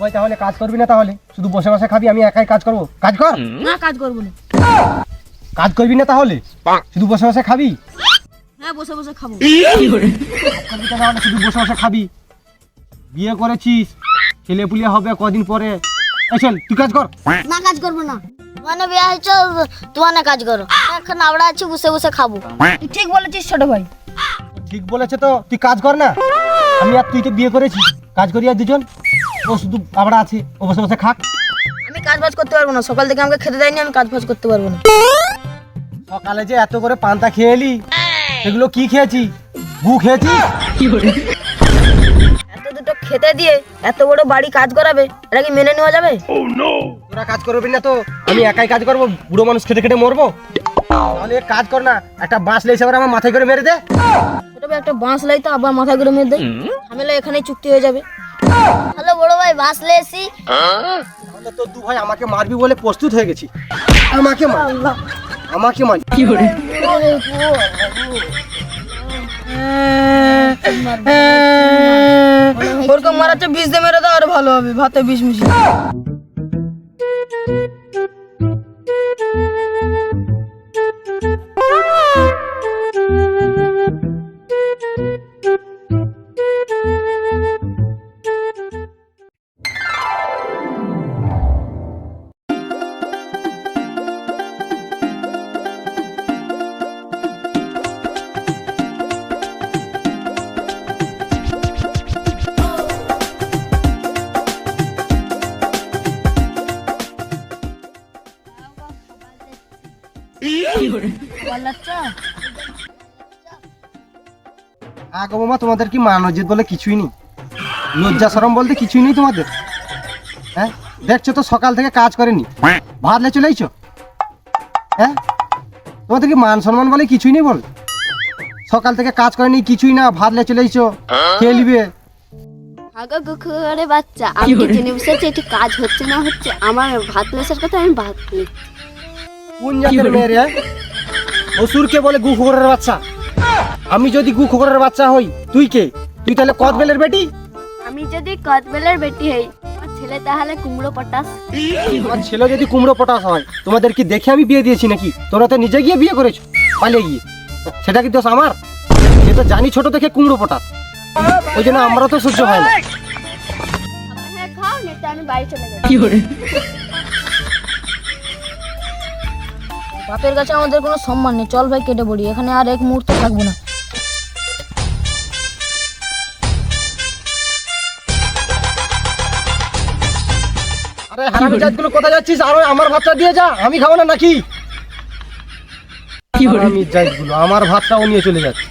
ভাই তাহলে কাজ করবি না তাহলে? শুধু বসে বসে খাবি আমি একাই কাজ করব। কাজ কর। না কাজ করব না। কাজ করবি না তাহলে? শুধু বসে বসে খাবি? হ্যাঁ বসে বসে খাব। না শুধু বসে বসে খাবি। বিয়ে করেছিস ছেলে পুলিয়ে হবে কদিন পরে। চল তুই কাজ কর। না কাজ করব না। মানে বিয়ে হয়েছে তোমার কাজ করো। এখন আমরা আছি বসে বসে খাব। ঠিক বলেছিস ছোট ভাই। ঠিক বলেছে তো তুই কাজ কর না। আমি আর তুই তো বিয়ে করেছি কাজ করি আর দুজন। ও শুধু আবড়া আছে ও বসে বসে খাক। আমি কাজ বাজ করতে পারব না। সকাল থেকে আমাকে খেতে দেয়নি আমি কাজ বাজ করতে পারব না। সকালে যে এত করে পান্তা খেয়ে এলি এগুলো কি খেয়েছি? গু খেয়েছি? এত দুটো খেতে দিয়ে এত বড় বাড়ি কাজ করাবে এটা কি মেনে নেওয়া যাবে? তোরা কাজ করবি না তো আমি একাই কাজ করব বুড়ো মানুষ খেতে খেতে মরবো? তাহলে এক কাজ কর না একটা বাঁশ লেছে আবার আমার মাথায় করে মেরে দে। ভাই একটা বাঁশ লাই তো আবার মাথা করে মেরে দেয় ঝামেলা এখানেই চুক্তি হয়ে যাবে। হ্যালো বড় ভাই এসি তাহলে তো দু ভাই আমাকে মারবি বলে প্রস্তুত হয়ে গেছি। আমাকে মার। আমাকে মার। ওরকম মারাচ্ছে বিষ দিয়ে মেরে দাও আর ভালো হবে ভাতে বিষ মিশিয়ে আগো মামা তোমাদের কি মানজিত বলে কিছুই নেই? লজ্জা সরম বলতে কিছুই নেই তোমাদের? হ্যাঁ? দেখছ তো সকাল থেকে কাজ করেনি। ভাত লে চলে আইছো হ্যাঁ? তোমাদের কি মান সম্মান বলে কিছুই নেই বল? সকাল থেকে কাজ করেনি কিছুই না ভাত লে চলে আইছো খেয়ে নিবে? আগা গুখুরে বাচ্চা আমি জেনে বসেছি এটি কাজ হচ্ছে না হচ্ছে? আমার ভাত মেশার কথা আমি ভাত নিই কোন জাতের মেয়ে রে অসুরকে বলে গু খোকরের বাচ্চা। আমি যদি গু খোকরের বাচ্চা হই তুই কে? তুই তাহলে কদবেলের বেটি? আমি যদি কদবেলের বেটি হই আমার ছেলে তাহলে কুমড়ো পটাস তোমার ছেলে যদি কুমড়ো পটাশ হয় তোমাদের কি দেখে আমি বিয়ে দিয়েছি নাকি? তোরা তো নিজে গিয়ে বিয়ে করেছ পালিয়ে গিয়ে। সেটা কি দোষ আমার? সে তো জানি ছোট থেকে কুমড়ো পটাশ। ওই জন্য আমরা তো সহ্য হয় না। হ্যাঁ খাও বাপের কাছে আমাদের কোনো সম্মান নেই। চল ভাই কেটে পড়ি এখানে আর এক মুহূর্ত থাকব না। আরে হারামি জাতগুলো কোথায় যাচ্ছিস? আর আমার ভাতটা দিয়ে যা আমি খাব না নাকি? হারামি জাতগুলো আমার ভাতটাও নিয়ে চলে যাচ্ছে।